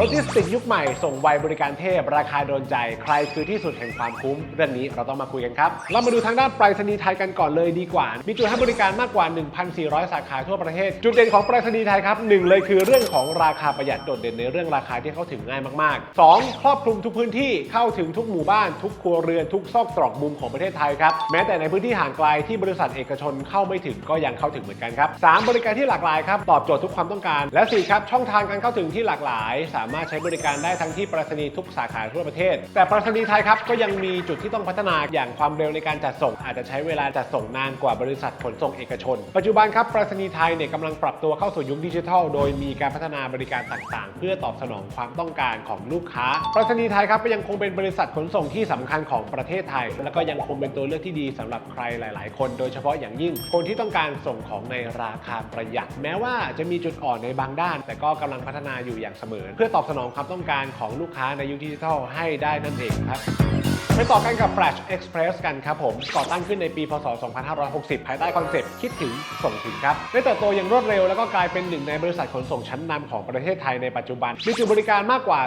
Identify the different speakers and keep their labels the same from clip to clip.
Speaker 1: รถจิสติกยุคใหม่ส่งไวบริการเทพ ราคาโดนใจ ใครคือที่สุดแห่งความคุ้ม เรื่องนี้เราต้องมาคุยกันครับ เรามาดูทางด้านไปรษณีย์ไทยกันก่อนเลยดีกว่า มีจุดให้บริการมากกว่า 1,400 สาขาทั่วประเทศ จุดเด่นของไปรษณีย์ไทยครับหนึ่งเลยคือเรื่องของราคาประหยัดโดดเด่นในเรื่องราคาที่เข้าถึงง่ายมากๆ 2. ครอบคลุมทุกพื้นที่เข้าถึงทุกหมู่บ้านทุกครัวเรือนทุกซอกตรอกมุมของประเทศไทยครับแม้แต่ในพื้นที่ห่างไกลที่บริษัทเอกชนเข้าไม่ถึงก็ยังเข้าถึงเหมือนกันครับ 3. บริการที่หลากหลายครับตอบโจทย์ทุกความต้องการ และ 4 ครับช่องทางการเข้าถึงที่หลากหลายสาามารถใช้บริการได้ทั้งที่ไปรษณีย์ทุกสาขาทั่วประเทศ แต่ไปรษณีย์ไทยครับก็ยังมีจุดที่ต้องพัฒนาอย่างความเร็วในการจัดส่ง อาจจะใช้เวลาจัดส่งนานกว่าบริษัทขนส่งเอกชน ปัจจุบันครับไปรษณีย์ไทยเนี่ยกำลังปรับตัวเข้าสู่ยุคดิจิทัล โดยมีการพัฒนาบริการต่างๆ เพื่อตอบสนองความต้องการของลูกค้าไปรษณีย์ไทยครับก็ยังคงเป็นบริษัทขนส่งที่สำคัญของประเทศไทย แล้วก็ยังคงเป็นตัวเลือกที่ดีสำหรับใครหลาย ๆ คน โดยเฉพาะอย่างยิ่ง คนที่ต้องการส่งของในราคาประหยัด แม้ว่าจะมีจุดอ่อนในบางด้าน แต่ก็กำลังพัฒนาอยู่อย่างเสมอ เพื่อตอบสนองความต้องการของลูกค้าในยุคดิจิทัลให้ได้นั่นเองครับ ไปต่อกันกับ Flash Express กันครับผมก่อตั้งขึ้นในปี พศ 2560 ภายใต้คอนเซปต์คิดถึงส่งถึงครับได้เติบโตอย่างรวดเร็วแล้วก็กลายเป็นหนึ่งในบริษัทขนส่งชั้นนำของประเทศไทยในปัจจุบัน มีจุดบริการมากกว่า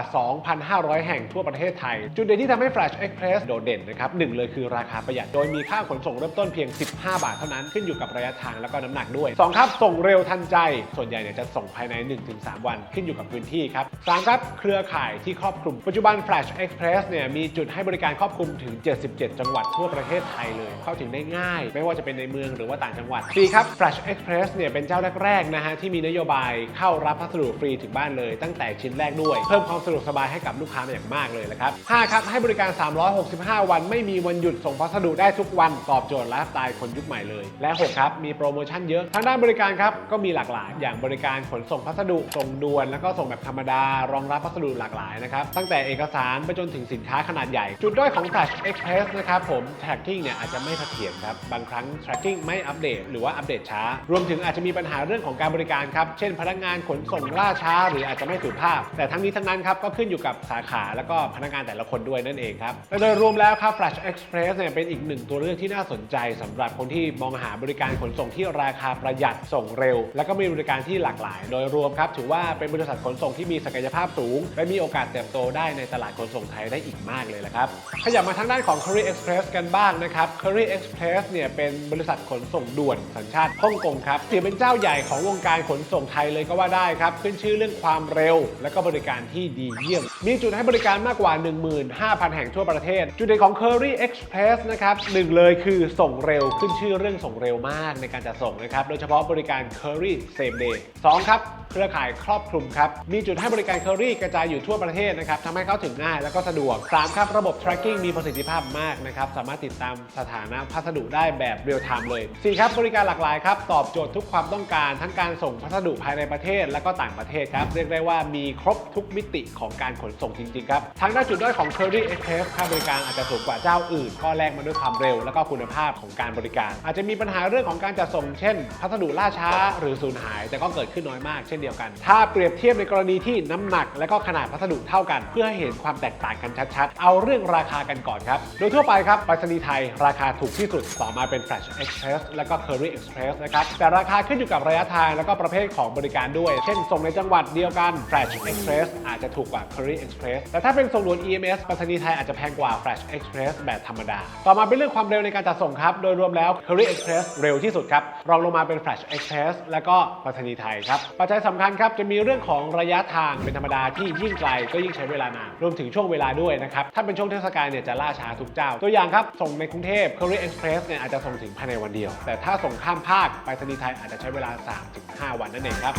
Speaker 1: 2,500 แห่งทั่วประเทศไทย จุดเด่นที่ทำให้ Flash Express โดดเด่นนะครับหนึ่งเลยคือราคาประหยัด โดยมีค่าขนส่งเริ่มต้นเพียง 15 บาทเท่านั้นขึ้นอยู่กับระยะทางแล้วก็น้ำหนักด้วย 2 ครับ ส่งเร็วทันใจ ส่วนใหญ่เนี่ยจะส่งภายใน 1-3 วันขึ้นอยู่กับพื้นที่ครับ3ครับเครือข่ายที่ครอบคลุมปัจจุบัน Flash Express เนี่ยมีจุดให้บริการครอบคลุมถึง 77 จังหวัดทั่วประเทศไทยเลย เข้าถึงได้ง่าย ไม่ว่าจะเป็นในเมืองหรือว่าต่างจังหวัด 4 ครับ Flash Express เนี่ยเป็นเจ้าแรกๆนะฮะที่มีนโยบายเข้ารับพัสดุฟรีถึงบ้านเลย ตั้งแต่ชิ้นแรกด้วย เพิ่มความสะดวกสบายให้กับลูกค้ามาอย่างมากเลยนะครับ 5 ครับ ให้บริการ 365 วันไม่มีวันหยุดส่งพัสดุได้ทุกวันตอบโจทย์ไลฟ์สไตล์คนยุคใหม่เลย และ 6 ครับมีโปรโมชั่นเยอะทางด้านบริการครับก็มีหลากหลาย อย่างบริการขนส่งพัสดุส่งด่วนแล้วก็ส่งแบบธรรมดารองรับพัสดุหลากหลายนะครับตั้งแต่เอกสารไปจนถึงสินค้าขนาดใหญ่ จุดด้อยของ Flash Express นะครับผม tracking เนี่ยอาจจะไม่เสถียรครับ บางครั้ง tracking ไม่อัปเดต หรือว่าอัปเดตช้า รวมถึงอาจจะมีปัญหาเรื่องของการบริการครับ เช่นพนักงานขนส่งล่าช้า หรืออาจจะไม่สุภาพ แต่ทั้งนี้ทั้งนั้นครับก็ขึ้นอยู่กับสาขาแล้วก็พนักงานแต่ละคนด้วยนั่นเองครับและโดยรวมแล้วครับ Flash Express เนี่ยเป็นอีกหนึ่งตัวเลือกที่น่าสนใจสำหรับคนที่มองหาบริการขนส่งที่ราคาประหยัดส่งเร็ว แล้วก็มีบริการที่หลากหลาย โดยรวมครับถือว่าเป็นบริษัทขนส่งที่มีศักยภาพสูง และมีโอกาสเติบโตได้ในตลาดขนส่งไทยได้อีกมากเลยละครับขยบมาทางด้านของ Curry Express กันบ้างนะครับ Curry Express เนี่ยเป็นบริษัทขนส่งด่วนสัญชาติฮ่องกงครับถือเป็นเจ้าใหญ่ของวงการขนส่งไทยเลยก็ว่าได้ครับ ขึ้นชื่อเรื่องความเร็ว และก็บริการที่ดีเยี่ยม มีจุดให้บริการมากกว่า 15,000 แห่งทั่วประเทศ จุดเด่นของ Curry Express นะครับหนึ่งเลยคือส่งเร็วขึ้นชื่อเรื่องส่งเร็วมากในการจัดส่งนะครับโดยเฉพาะบริการ Curry Same Day 2ครับ เครือข่ายครอบคลุมครับ มีจุดให้บริการ Curry กระจายอยู่ทั่วประเทศนะครับทำให้เข้าถึงง่ายแล้วก็สะดวก 3 ครับ ระบบ tracking มีประสิทธิภาพมากนะครับ สามารถติดตามสถานะพัสดุได้แบบเรียลไทม์เลย 4 ครับ บริการหลากหลายครับ ตอบโจทย์ทุกความต้องการทั้งการส่งพัสดุภายในประเทศ และก็ต่างประเทศครับ เรียกได้ว่ามีครบทุกมิติของการขนส่งจริงๆครับทางด้านจุดด้อยของ Curry Express ค่าบริการอาจจะสูงกว่าเจ้าอื่นก็แลกมาด้วยความเร็ว และก็คุณภาพของการบริการ อาจจะมีปัญหาเรื่องของการจัดส่ง เช่น พัสดุล่าช้าหรือสูญหาย แต่ก็เกิดขึ้นน้อยมากเช่นเดียวกัน ถ้าเปรียบเทียบในกรณีที่น้ำหนักและก็ขนาดพัสดุเท่ากัน เพื่อให้เห็นความแตกต่างกันชัดๆ เอาเรื่องราคากันก่อนครับ โดยทั่วไปครับไปรษณีย์ไทยราคาถูกที่สุดต่อมาเป็น Flash Express และก็ Curry Express นะครับ แต่ราคาขึ้นอยู่กับระยะทางและก็ประเภทของบริการด้วย เช่นส่งในจังหวัดเดียวกัน Flash Express อาจจะถูกกว่า Curry Express แต่ถ้าเป็นส่งด่วน EMS ไปรษณีย์ไทยอาจจะแพงกว่า Flash Express แบบธรรมดา ต่อมาเป็นเรื่องความเร็วในการจัดส่งครับ โดยรวมแล้ว Curry Express เร็วที่สุดครับ รองลงมาเป็น Flash Express และก็ไปรษณีย์ไทยครับ ปัจจัยสสำคัญครับจะมีเรื่องของระยะทางเป็นธรรมดาที่ยิ่งไกลก็ยิ่งใช้เวลานานรวมถึงช่วงเวลาด้วยนะครับถ้าเป็นช่วงเทศกาลเนี่ยจะล่าช้าทุกเจ้า ตัวอย่างครับ ส่งในกรุงเทพ Curry Express เนี่ยอาจจะส่งถึงภายในวันเดียว แต่ถ้าส่งข้ามภาคไปรษณีย์ไทยอาจจะใช้เวลา 3-5 วันนั่นเองครับ